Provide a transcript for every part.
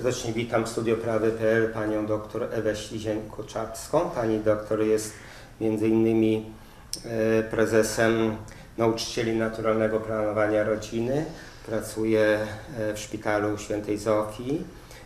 Serdecznie witam w studio prawy.pl panią doktor Ewę Ślizień-Koczapską. Pani doktor jest między innymi e, prezesem Nauczycieli Naturalnego Planowania Rodziny. Pracuje e, w szpitalu świętej Zofii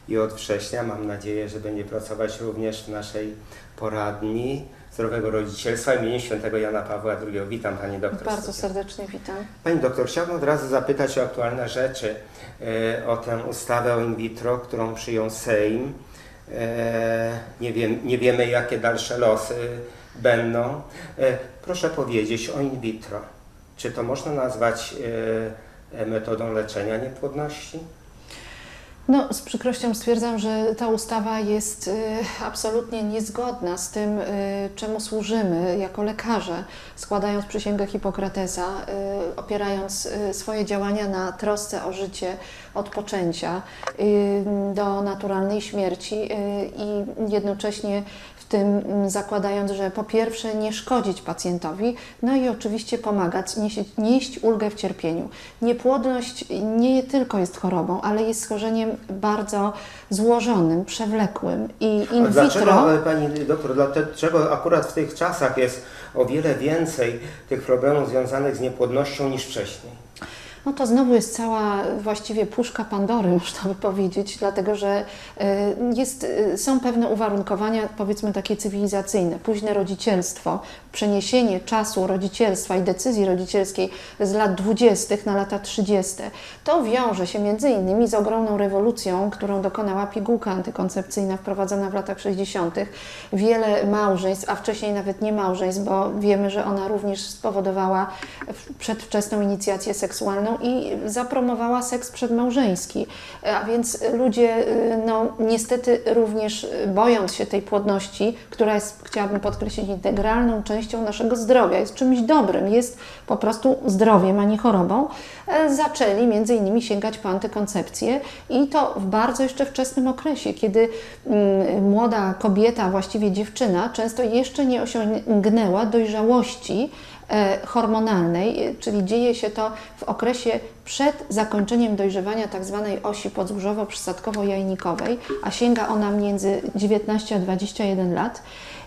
i od września mam nadzieję, że będzie pracować również w naszej poradni zdrowego rodzicielstwa imienia świętego Jana Pawła II. Witam Pani doktor. Bardzo serdecznie. witam. Pani doktor, chciałbym od razu zapytać o aktualne rzeczy, e, o tę ustawę o in vitro, którą przyjął Sejm. E, nie, wiem, nie wiemy, jakie dalsze losy będą. E, proszę powiedzieć o in vitro. Czy to można nazwać metodą leczenia niepłodności? No, z przykrością stwierdzam, że ta ustawa jest y, absolutnie niezgodna z tym, y, czemu służymy jako lekarze, składając przysięgę Hipokratesa, y, opierając swoje działania na trosce o życie od poczęcia y, do naturalnej śmierci y, i jednocześnie w tym mm, zakładając, że po pierwsze nie szkodzić pacjentowi, no i oczywiście pomagać, nieść, nieść ulgę w cierpieniu. Niepłodność nie tylko jest chorobą, ale jest schorzeniem bardzo złożonym, przewlekłym i in Dlaczego, vitro... e, Pani doktor, dlaczego akurat w tych czasach jest o wiele więcej tych problemów związanych z niepłodnością niż wcześniej? No to znowu jest cała właściwie puszka Pandory, można by powiedzieć, dlatego że e, jest, e, są pewne uwarunkowania, powiedzmy takie cywilizacyjne. Późne rodzicielstwo, przeniesienie czasu rodzicielstwa i decyzji rodzicielskiej z lat 20. na lata 30. To wiąże się między innymi z ogromną rewolucją, którą dokonała pigułka antykoncepcyjna wprowadzona w latach 60. Wiele małżeństw, a wcześniej nawet nie małżeństw, bo wiemy, że ona również spowodowała przedwczesną inicjację seksualną i zapromowała seks przedmałżeński. A więc ludzie, y, no, niestety również y, bojąc się tej płodności, która jest, chciałabym podkreślić, integralną częścią naszego zdrowia, jest czymś dobrym, jest po prostu zdrowiem, a nie chorobą, e, zaczęli między innymi sięgać po antykoncepcję i to w bardzo jeszcze wczesnym okresie, kiedy mm, młoda kobieta, właściwie dziewczyna, często jeszcze nie osiągnęła dojrzałości hormonalnej, e, czyli dzieje się to w okresie przed zakończeniem dojrzewania tzw. osi podzgórzowo-przysadkowo-jajnikowej, a sięga ona między 19 a 21 lat.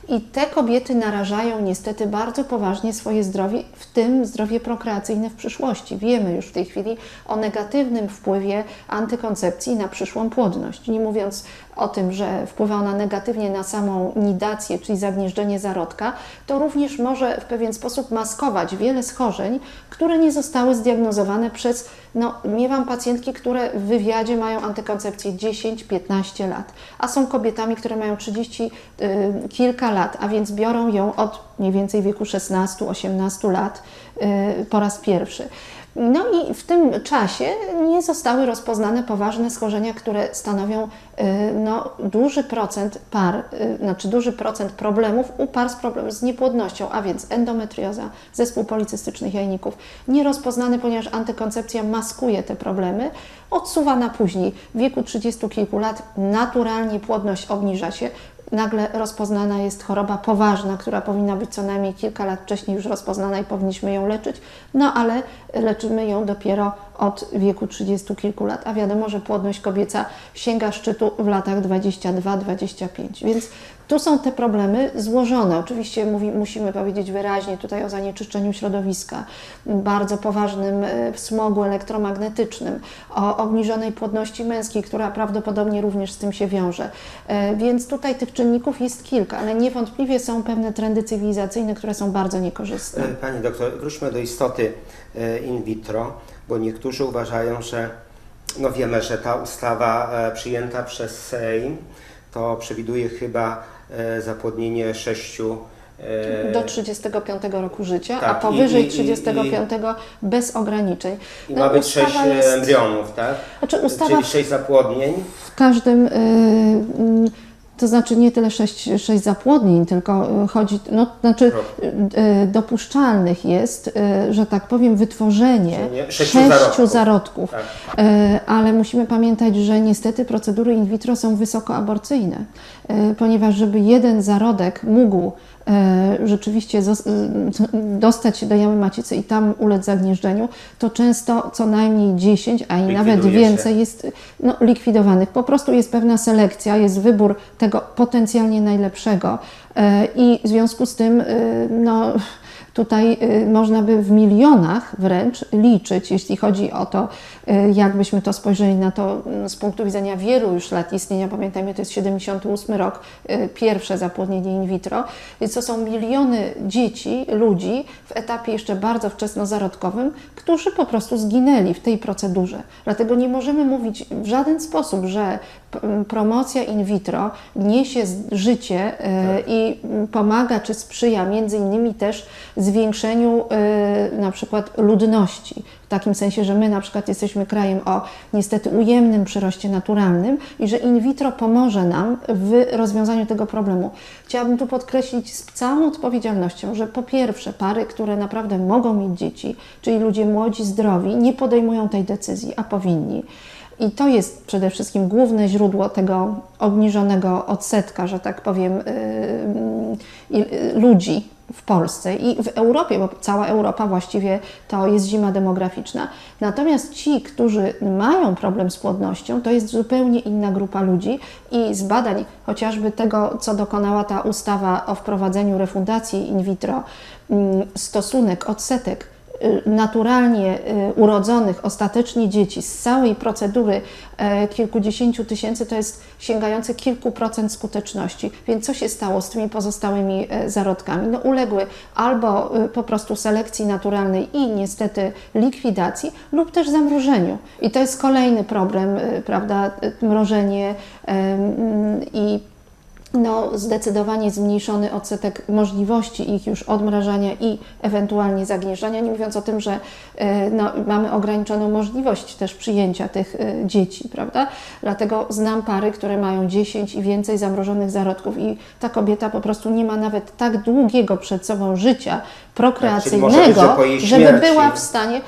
I te kobiety narażają niestety bardzo poważnie swoje zdrowie, w tym zdrowie prokreacyjne w przyszłości. Wiemy już w tej chwili o negatywnym wpływie antykoncepcji na przyszłą płodność. Nie mówiąc o tym, że wpływa ona negatywnie na samą nidację, czyli zagnieżdżenie zarodka, to również może w pewien sposób maskować wiele schorzeń, które nie zostały zdiagnozowane przez, no miewam pacjentki, które w wywiadzie mają antykoncepcję 10-15 lat, a są kobietami, które mają 30 y, kilka lat, a więc biorą ją od mniej więcej wieku 16-18 lat y, po raz pierwszy. No i w tym czasie nie zostały rozpoznane poważne schorzenia, które stanowią y, no, duży procent par, y, znaczy duży procent problemów u par z, problem, z niepłodnością, a więc endometrioza, zespół policystycznych jajników. Nierozpoznany, ponieważ antykoncepcja maskuje te problemy, odsuwa na później. W wieku 30 kilku lat naturalnie płodność obniża się, nagle rozpoznana jest choroba poważna, która powinna być co najmniej kilka lat wcześniej już rozpoznana i powinniśmy ją leczyć, no ale leczymy ją dopiero od wieku 30 kilku lat, a wiadomo, że płodność kobieca sięga szczytu w latach 22-25, więc tu są te problemy złożone. Oczywiście mówi, musimy powiedzieć wyraźnie tutaj o zanieczyszczeniu środowiska, bardzo poważnym e, smogu elektromagnetycznym, o obniżonej płodności męskiej, która prawdopodobnie również z tym się wiąże. E, Więc tutaj tych czynników jest kilka, ale niewątpliwie są pewne trendy cywilizacyjne, które są bardzo niekorzystne. E, Pani doktor, wróćmy do istoty in vitro, bo niektórzy uważają, że no wiemy, że ta ustawa przyjęta przez Sejm to przewiduje chyba zapłodnienie sześciu e, Do 35 roku życia, tak, a powyżej i- i- i- 35 bez ograniczeń. i No, ma być ustawa sześć jest- embrionów, tak? Znaczy ustawa Czyli sześć zapłodnień. w każdym, y, mm, to znaczy nie tyle sześć, sześć zapłodnień, tylko y, chodzi, no, znaczy y, y, dopuszczalnych jest, że tak powiem, wytworzenie nie- sześciu sześciu zarodków. zarodków. Tak. Ale musimy pamiętać, że niestety procedury in vitro są wysoko aborcyjne, y, ponieważ żeby jeden zarodek mógł e, rzeczywiście zos- e, dostać się do jamy macicy i tam ulec zagnieżdżeniu, to często co najmniej 10, a i nawet Likwiduje się. więcej jest no, likwidowanych. Po prostu jest pewna selekcja, jest wybór tego potencjalnie najlepszego e, i w związku z tym e, no, Tutaj y, można by w milionach wręcz liczyć, jeśli chodzi o to, y, jakbyśmy to spojrzeli na to mm, z punktu widzenia wielu już lat istnienia. Pamiętajmy, to jest 78 rok, y, pierwsze zapłodnienie in vitro, więc to są miliony dzieci, ludzi w etapie jeszcze bardzo wczesnozarodkowym, którzy po prostu zginęli w tej procedurze. Dlatego nie możemy mówić w żaden sposób, że p- promocja in vitro niesie z- życie y, i mm, pomaga czy sprzyja między innymi też zwiększeniu y, na przykład ludności. W takim sensie, że my na przykład jesteśmy krajem o niestety ujemnym przyroście naturalnym i że in vitro pomoże nam w rozwiązaniu tego problemu. Chciałabym tu podkreślić z całą odpowiedzialnością, że po pierwsze pary, które naprawdę mogą mieć dzieci, czyli ludzie młodzi, zdrowi, nie podejmują tej decyzji, a powinni. I to jest przede wszystkim główne źródło tego obniżonego odsetka, że tak powiem, yy, yy, ludzi w Polsce i w Europie, bo cała Europa właściwie to jest zima demograficzna. Natomiast ci, którzy mają problem z płodnością, to jest zupełnie inna grupa ludzi i z badań chociażby tego, co dokonała ta ustawa o wprowadzeniu refundacji in vitro, mm, stosunek, odsetek naturalnie y, urodzonych ostatecznie dzieci z całej procedury e, kilkudziesięciu tysięcy to jest sięgające kilku procent skuteczności. Więc co się stało z tymi pozostałymi e, zarodkami? No uległy albo y, po prostu selekcji naturalnej i niestety likwidacji lub też zamrożeniu. I to jest kolejny problem, y, prawda, y, mrożenie i no, zdecydowanie zmniejszony odsetek możliwości ich już odmrażania i ewentualnie zagnieżdżania, nie mówiąc o tym, że e, no, mamy ograniczoną możliwość też przyjęcia tych e, dzieci, prawda? Dlatego znam pary, które mają 10 i więcej zamrożonych zarodków i ta kobieta po prostu nie ma nawet tak długiego przed sobą życia prokreacyjnego, Tak, po jej żeby była w stanie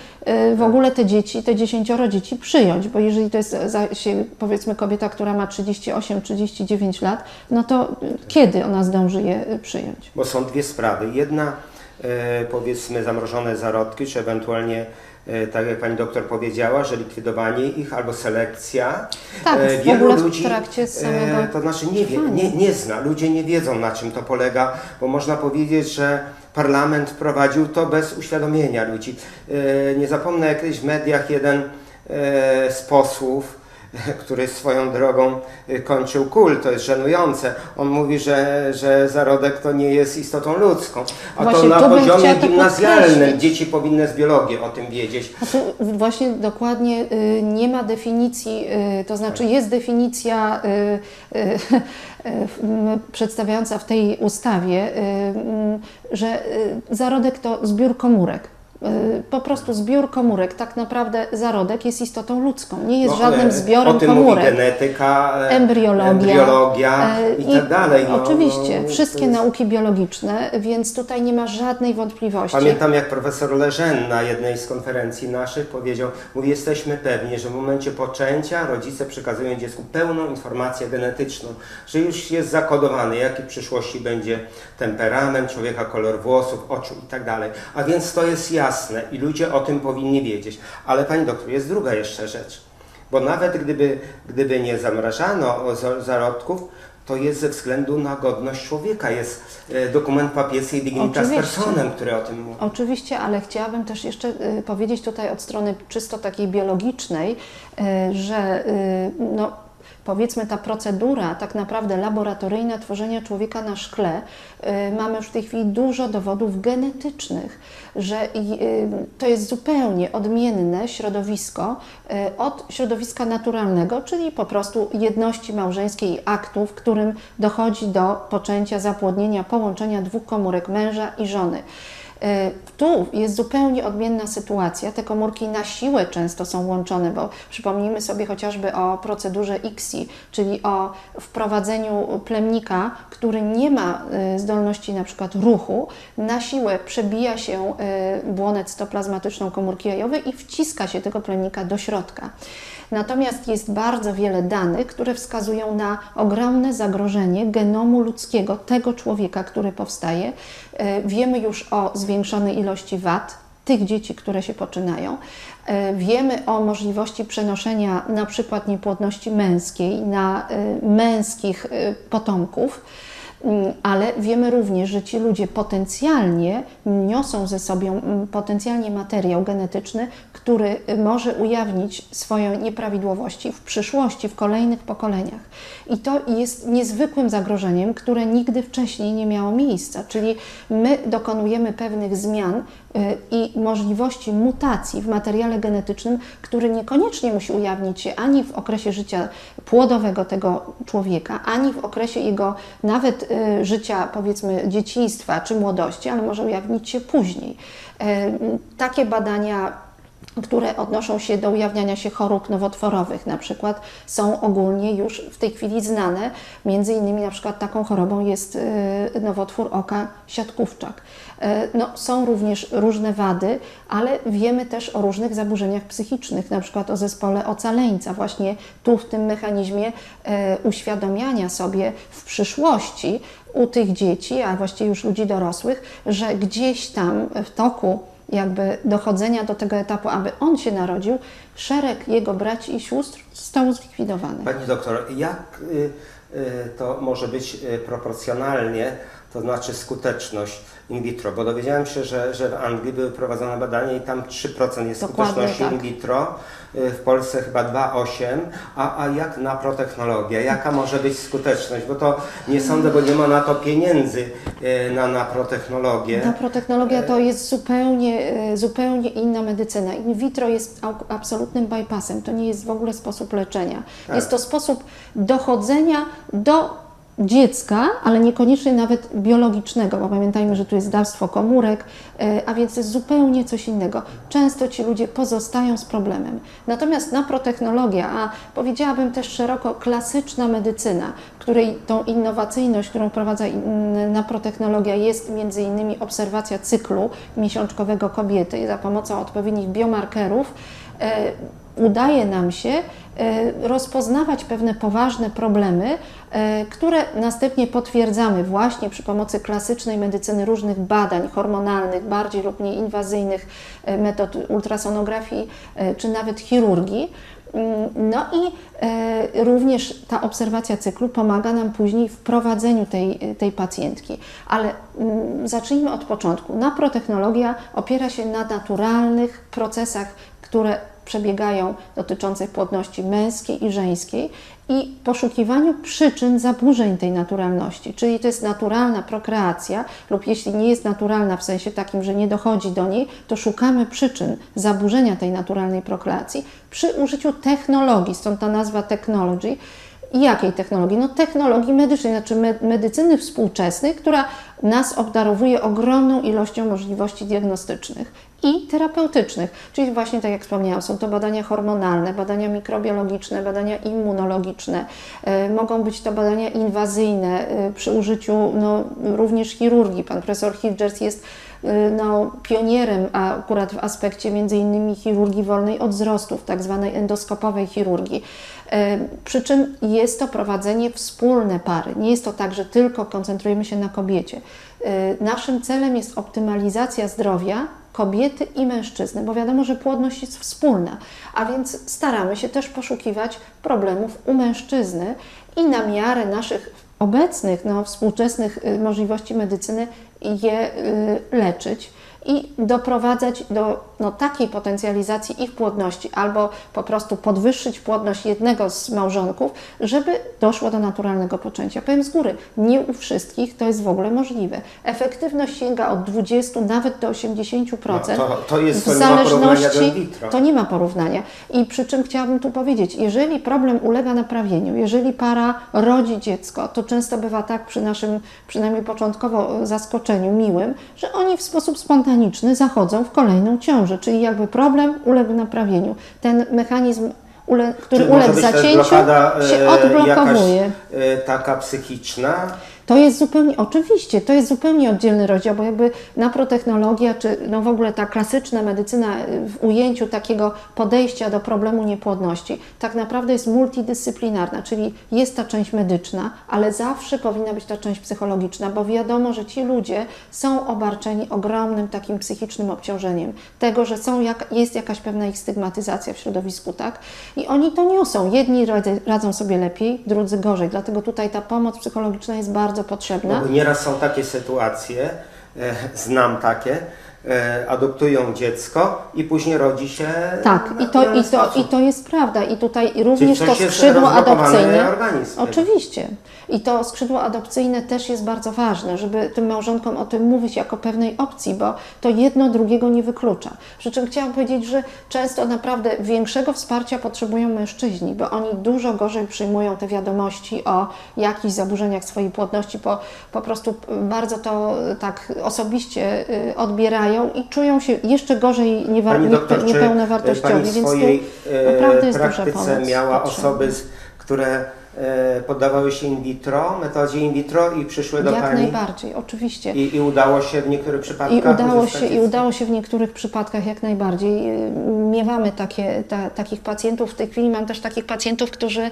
w ogóle te dzieci, te dziesięcioro dzieci przyjąć, bo jeżeli to jest powiedzmy kobieta, która ma 38-39 lat, no to e, kiedy ona zdąży je e, przyjąć? Bo są dwie sprawy. Jedna, powiedzmy, zamrożone zarodki, czy ewentualnie, tak jak pani doktor powiedziała, że likwidowanie ich albo selekcja. Tak, w ogóle w trakcie samego e, To znaczy nie, wie, nie, nie zna, ludzie nie wiedzą na czym to polega, bo można powiedzieć, że parlament wprowadził to bez uświadomienia ludzi. E, Nie zapomnę, jak kiedyś w mediach jeden e, z posłów, który swoją drogą y, kończył kult, to jest żenujące. On mówi, że, że zarodek to nie jest istotą ludzką. A to Właśnie na tu bym poziomie to gimnazjalnym. Dzieci powinny z biologii o tym wiedzieć. Właśnie dokładnie y, nie ma definicji, y, to znaczy jest definicja przedstawiająca w tej ustawie, że zarodek to zbiór komórek. Y, Po prostu zbiór komórek, tak naprawdę zarodek jest istotą ludzką, nie jest No, żadnym zbiorem O tym komórek. mówi genetyka, e, Embriologia, embriologia e, i, tak dalej. No, oczywiście, no, wszystkie jest- nauki biologiczne, więc tutaj nie ma żadnej wątpliwości. Pamiętam jak profesor Leżen na jednej z konferencji naszych powiedział, mówi jesteśmy pewni, że w momencie poczęcia rodzice przekazują dziecku pełną informację genetyczną, że już jest zakodowany, jaki w przyszłości będzie temperament człowieka, kolor włosów, oczu i tak dalej. A więc to jest jasne i ludzie o tym powinni wiedzieć. Ale pani doktor, jest druga jeszcze rzecz, bo nawet gdyby, gdyby nie zamrażano za- zarodków, to jest ze względu na godność człowieka. Jest e, dokument papieski Dignitas Oczywiście. Personem, który o tym mówi. Oczywiście, ale chciałabym też jeszcze y, powiedzieć tutaj od strony czysto takiej biologicznej, y, że no, powiedzmy ta procedura tak naprawdę laboratoryjna tworzenia człowieka na szkle, y, mamy już w tej chwili dużo dowodów genetycznych, że y, to jest zupełnie odmienne środowisko y, od środowiska naturalnego, czyli po prostu jedności małżeńskiej aktu, w którym dochodzi do poczęcia, zapłodnienia, połączenia dwóch komórek męża i żony. E, Tu jest zupełnie odmienna sytuacja. Te komórki na siłę często są łączone, bo przypomnijmy sobie chociażby o procedurze ICSI, czyli o wprowadzeniu plemnika, który nie ma e, zdolności na przykład ruchu, na siłę przebija się e, błonet stoplazmatyczną komórki jajowej i wciska się tego plemnika do środka. Natomiast jest bardzo wiele danych, które wskazują na ogromne zagrożenie genomu ludzkiego, tego człowieka, który powstaje. E, Wiemy już o zwiększonej ilości wad tych dzieci, które się poczynają. E, Wiemy o możliwości przenoszenia na przykład niepłodności męskiej na e, męskich potomków. Mm, Ale wiemy również, że ci ludzie potencjalnie niosą ze sobą mm, potencjalnie materiał genetyczny, który y, może ujawnić swoje nieprawidłowości w przyszłości, w kolejnych pokoleniach. I to jest niezwykłym zagrożeniem, które nigdy wcześniej nie miało miejsca. Czyli my dokonujemy pewnych zmian y, i możliwości mutacji w materiale genetycznym, który niekoniecznie musi ujawnić się ani w okresie życia płodowego tego człowieka, ani w okresie jego nawet życia, powiedzmy, dzieciństwa czy młodości, ale może ujawnić się później. Y, Takie badania które odnoszą się do ujawniania się chorób nowotworowych, na przykład są ogólnie już w tej chwili znane. Między innymi na przykład taką chorobą jest y, nowotwór oka siatkówczak. Y, No, są również różne wady, ale wiemy też o różnych zaburzeniach psychicznych, na przykład o zespole ocaleńca, właśnie tu w tym mechanizmie y, uświadomiania sobie w przyszłości u tych dzieci, a właściwie już ludzi dorosłych, że gdzieś tam w toku jakby dochodzenia do tego etapu, aby on się narodził, szereg jego braci i sióstr został zlikwidowany. Pani doktor, jak y, y, to może być y, proporcjonalnie, to znaczy skuteczność in vitro? Bo dowiedziałem się, że, że w Anglii były prowadzone badania i tam 3% jest Dokładnie skuteczności tak. in vitro, y, w Polsce chyba 2,8%, a, a jak naprotechnologia? Jaka może być skuteczność? Bo to nie sądzę, bo nie ma na to pieniędzy y, na naprotechnologię. Naprotechnologia to jest zupełnie, e, zupełnie inna medycyna. In vitro jest absolutnym bypassem. To nie jest w ogóle sposób leczenia. Tak. Jest to sposób dochodzenia do dziecka, ale niekoniecznie nawet biologicznego, bo pamiętajmy, że tu jest dawstwo komórek, e, a więc jest zupełnie coś innego. Często ci ludzie pozostają z problemem. Natomiast naprotechnologia, a powiedziałabym też szeroko klasyczna medycyna, której tą innowacyjność, którą wprowadza in- naprotechnologia jest między innymi obserwacja cyklu miesiączkowego kobiety za pomocą odpowiednich biomarkerów, e, udaje nam się e, rozpoznawać pewne poważne problemy, e, które następnie potwierdzamy właśnie przy pomocy klasycznej medycyny różnych badań hormonalnych, bardziej lub mniej inwazyjnych e, metod ultrasonografii czy nawet chirurgii. Mm, No i również ta obserwacja cyklu pomaga nam później w prowadzeniu tej, tej pacjentki. Ale mm, zacznijmy od początku. Naprotechnologia opiera się na naturalnych procesach, które przebiegają dotyczących płodności męskiej i żeńskiej i poszukiwaniu przyczyn zaburzeń tej naturalności. Czyli to jest naturalna prokreacja, lub jeśli nie jest naturalna w sensie takim, że nie dochodzi do niej, to szukamy przyczyn zaburzenia tej naturalnej prokreacji przy użyciu technologii, stąd ta nazwa technology. I jakiej technologii? No technologii medycznej, znaczy me- medycyny współczesnej, która nas obdarowuje ogromną ilością możliwości diagnostycznych i terapeutycznych. Czyli właśnie tak jak wspomniałam, są to badania hormonalne, badania mikrobiologiczne, badania immunologiczne, e, mogą być to badania inwazyjne e, przy użyciu no, również chirurgii. Pan profesor Hilgers jest e, no, pionierem a akurat w aspekcie między innymi chirurgii wolnej od wzrostów, tak zwanej endoskopowej chirurgii. Przy czym jest to prowadzenie wspólne pary. Nie jest to tak, że tylko koncentrujemy się na kobiecie. E, Naszym celem jest optymalizacja zdrowia kobiety i mężczyzny, bo wiadomo, że płodność jest wspólna, a więc staramy się też poszukiwać problemów u mężczyzny i na miarę naszych obecnych, no, współczesnych y, możliwości medycyny je y, leczyć i doprowadzać do no, takiej potencjalizacji ich płodności albo po prostu podwyższyć płodność jednego z małżonków, żeby doszło do naturalnego poczęcia. Powiem z góry, nie u wszystkich to jest w ogóle możliwe. Efektywność sięga od 20 nawet do 80%. No, to- to jest- w to nie ma porównania do zależności, to nie ma porównania. I przy czym chciałabym tu powiedzieć, jeżeli problem ulega naprawieniu, jeżeli para rodzi dziecko, to często bywa tak przy naszym, przynajmniej początkowo zaskoczeniu miłym, że oni w sposób spontaniczny spontaniczne zachodzą w kolejną ciążę, czyli jakby problem uległ naprawieniu. Ten mechanizm, ule, który uległ zacięciu, się odblokowuje. Jakaś, e, taka psychiczna? To jest zupełnie, oczywiście, to jest zupełnie oddzielny rozdział, bo jakby naprotechnologia, czy no w ogóle ta klasyczna medycyna y, w ujęciu takiego podejścia do problemu niepłodności, tak naprawdę jest multidyscyplinarna, czyli jest ta część medyczna, ale zawsze powinna być ta część psychologiczna, bo wiadomo, że ci ludzie są obarczeni ogromnym takim psychicznym obciążeniem, tego, że są jak, jest jakaś pewna ich stygmatyzacja w środowisku, tak? I oni to niosą. Jedni radzą sobie lepiej, drudzy gorzej, dlatego tutaj ta pomoc psychologiczna jest bardzo potrzebna. No bo nieraz są takie sytuacje, e, znam takie, e, adoptują dziecko i później rodzi się. Tak, na- i to, i, to, i to jest prawda. I tutaj również to skrzydło adopcyjne. organizm. Oczywiście. I to skrzydło adopcyjne też jest bardzo ważne, żeby tym małżonkom o tym mówić jako pewnej opcji, bo to jedno drugiego nie wyklucza. Przy czym chciałam powiedzieć, że często naprawdę większego wsparcia potrzebują mężczyźni, bo oni dużo gorzej przyjmują te wiadomości o jakichś zaburzeniach swojej płodności, bo po prostu bardzo to tak osobiście y, odbierają i czują się jeszcze gorzej niewar- Pani doktor, niepe- czy niepełne e, wartościowi, Pani w więc swojej tu e, naprawdę jest duża praktyce pomoc miała potrzebna. osoby, które poddawały się in vitro, metodzie in vitro i przyszły do Jak Pani najbardziej, oczywiście. i, i udało się w niektórych przypadkach I udało, się, I udało się w niektórych przypadkach jak najbardziej. Y, Miewamy takie, ta, takich pacjentów. W tej chwili mam też takich pacjentów, którzy y,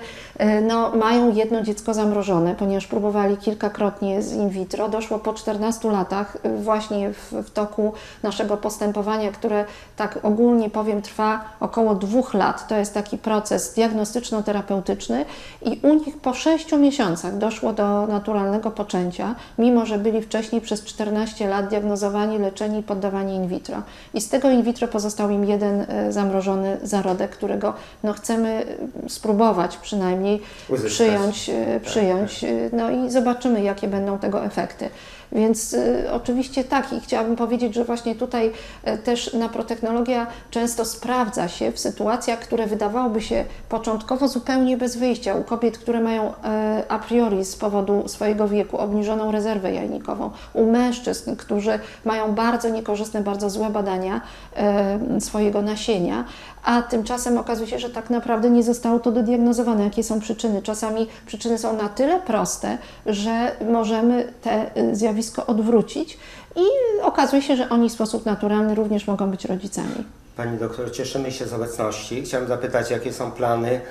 no, mają jedno dziecko zamrożone, ponieważ próbowali kilkakrotnie z in vitro. Doszło po 14 latach, właśnie w, w toku naszego postępowania, które tak ogólnie powiem trwa około dwóch lat. To jest taki proces diagnostyczno-terapeutyczny i u nich po 6 miesiącach doszło do naturalnego poczęcia, mimo że byli wcześniej przez 14 lat diagnozowani, leczeni i poddawani in vitro. I z tego in vitro pozostał im jeden e, zamrożony zarodek, którego no, chcemy e, spróbować przynajmniej Uzyskać. przyjąć, e, przyjąć e, no i zobaczymy, jakie będą tego efekty. Więc y, oczywiście tak i chciałabym powiedzieć, że właśnie tutaj y, też naprotechnologia często sprawdza się w sytuacjach, które wydawałoby się początkowo zupełnie bez wyjścia. U kobiet, które mają e, a priori z powodu swojego wieku obniżoną rezerwę jajnikową, u mężczyzn, którzy mają bardzo niekorzystne, bardzo złe badania e, swojego nasienia, a tymczasem okazuje się, że tak naprawdę nie zostało to dodiagnozowane. Jakie są przyczyny? Czasami przyczyny są na tyle proste, że możemy te y, zjawisko odwrócić i okazuje się, że oni w sposób naturalny również mogą być rodzicami. Pani doktor, cieszymy się z obecności. Chciałem zapytać, jakie są plany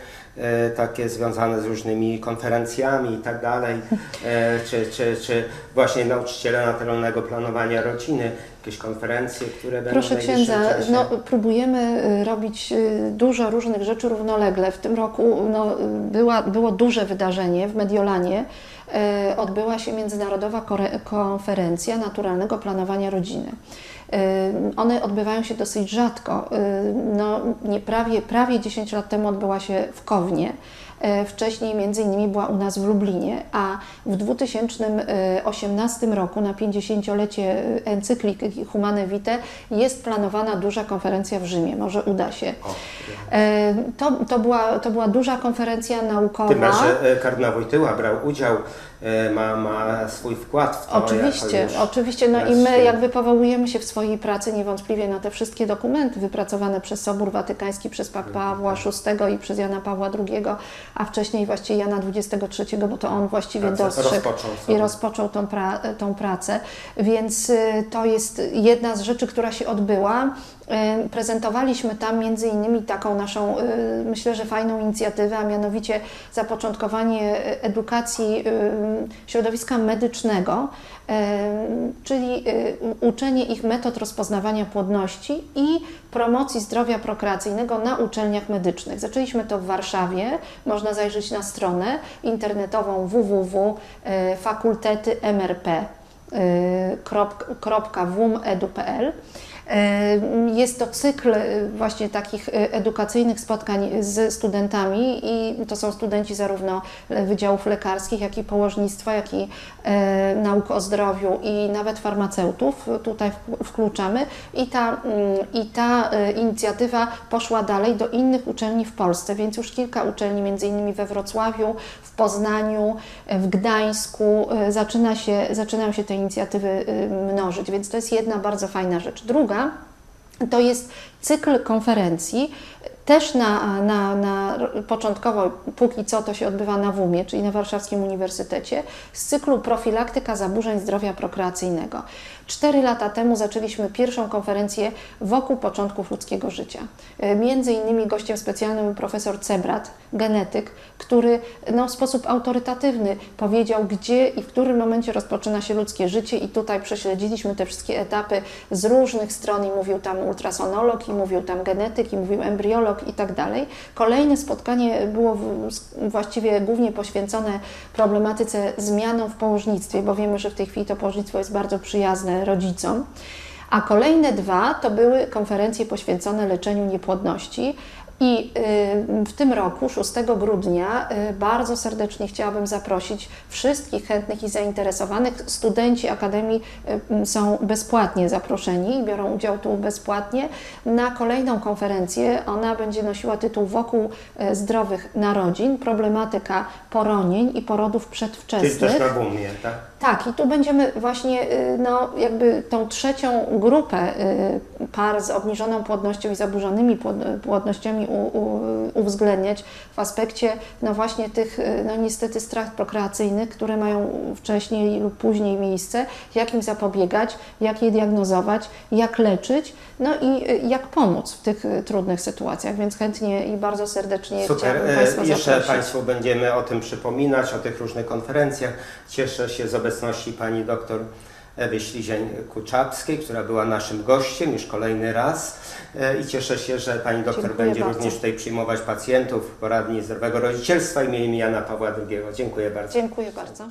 takie związane z różnymi konferencjami i tak dalej, e, czy, czy, czy właśnie nauczyciele naturalnego planowania rodziny, jakieś konferencje, które będą Proszę księdza, no, próbujemy y, robić dużo różnych rzeczy równolegle. W tym roku no, była, było duże wydarzenie w Mediolanie. Odbyła się Międzynarodowa Konferencja Naturalnego Planowania Rodziny. One odbywają się dosyć rzadko. No, nie prawie, prawie 10 lat temu odbyła się w Kownie. E, Wcześniej między innymi była u nas w Lublinie, a w 2018 roku na 50-lecie encykliki Humane Vitae jest planowana duża konferencja w Rzymie. Może uda się. E, To, to, była, to była duża konferencja naukowa. Tym że e, kardynał Wojtyła brał udział, e, ma, ma swój wkład w to. Oczywiście, oczywiście. No i my jakby powołujemy się w swojej pracy niewątpliwie na te wszystkie dokumenty wypracowane przez Sobór Watykański, przez Papa Pawła VI i przez Jana Pawła II, a wcześniej właściwie Jana XXIII, bo to on właściwie Pracę dostrzegł rozpoczął i rozpoczął tą, pra, tą pracę. Więc y, to jest jedna z rzeczy, która się odbyła. Y, Prezentowaliśmy tam między innymi taką naszą, y, myślę, że fajną inicjatywę, a mianowicie zapoczątkowanie y, edukacji środowiska medycznego, czyli uczenie ich metod rozpoznawania płodności i promocji zdrowia prokreacyjnego na uczelniach medycznych. Zaczęliśmy to w Warszawie, można zajrzeć na stronę internetową www.fakultetymrp.wum.edu.pl E, Jest to cykl e, właśnie takich e, edukacyjnych spotkań z studentami i to są studenci zarówno wydziałów lekarskich, jak i położnictwa, jak i e, nauk o zdrowiu i nawet farmaceutów tutaj wkluczamy i ta, mm, i ta e, inicjatywa poszła dalej do innych uczelni w Polsce, więc już kilka uczelni, między innymi we Wrocławiu, w Poznaniu, e, w Gdańsku, e, zaczyna się, zaczynają się te inicjatywy e, mnożyć, więc to jest jedna bardzo fajna rzecz. Druga to jest cykl konferencji, też na, na, na początkowo, póki co to się odbywa na WUMie, czyli na Warszawskim Uniwersytecie, z cyklu Profilaktyka zaburzeń zdrowia prokreacyjnego. Cztery lata temu zaczęliśmy pierwszą konferencję wokół początków ludzkiego życia. E, Między innymi gościem specjalnym był profesor Cebrat, genetyk, który no, w sposób autorytatywny powiedział, gdzie i w którym momencie rozpoczyna się ludzkie życie i tutaj prześledziliśmy te wszystkie etapy z różnych stron i mówił tam ultrasonolog, i mówił tam genetyk, i mówił embriolog i tak dalej. Kolejne spotkanie było właściwie głównie poświęcone problematyce zmianom w położnictwie, bo wiemy, że w tej chwili to położnictwo jest bardzo przyjazne rodzicom. A kolejne dwa to były konferencje poświęcone leczeniu niepłodności. I y, w tym roku, 6 grudnia, y, bardzo serdecznie chciałabym zaprosić wszystkich chętnych i zainteresowanych. Studenci Akademii y, są bezpłatnie zaproszeni i biorą udział tu bezpłatnie na kolejną konferencję. Ona będzie nosiła tytuł Wokół zdrowych narodzin, problematyka poronień i porodów Czyli przedwczesnych. też na tak? Tak, i tu będziemy właśnie y, no, jakby tą trzecią grupę y, par z obniżoną płodnością i zaburzonymi płod- płodnościami uwzględniać w aspekcie no właśnie tych y, no niestety strat prokreacyjnych, które mają wcześniej lub później miejsce, jak im zapobiegać, jak je diagnozować, jak leczyć, no i jak pomóc w tych trudnych sytuacjach, więc chętnie i bardzo serdecznie Super. chciałabym E, Państwa Jeszcze zaprosić. Państwu będziemy o tym przypominać, o tych różnych konferencjach. Cieszę się z obecności Pani doktor Ewy Ślizień-Kuczapskiej, która była naszym gościem już kolejny raz E, i cieszę się, że Pani doktor Dziękuję będzie bardzo. również tutaj przyjmować pacjentów w poradni zdrowego rodzicielstwa imienia Jana Pawła II. Dziękuję bardzo. Dziękuję bardzo.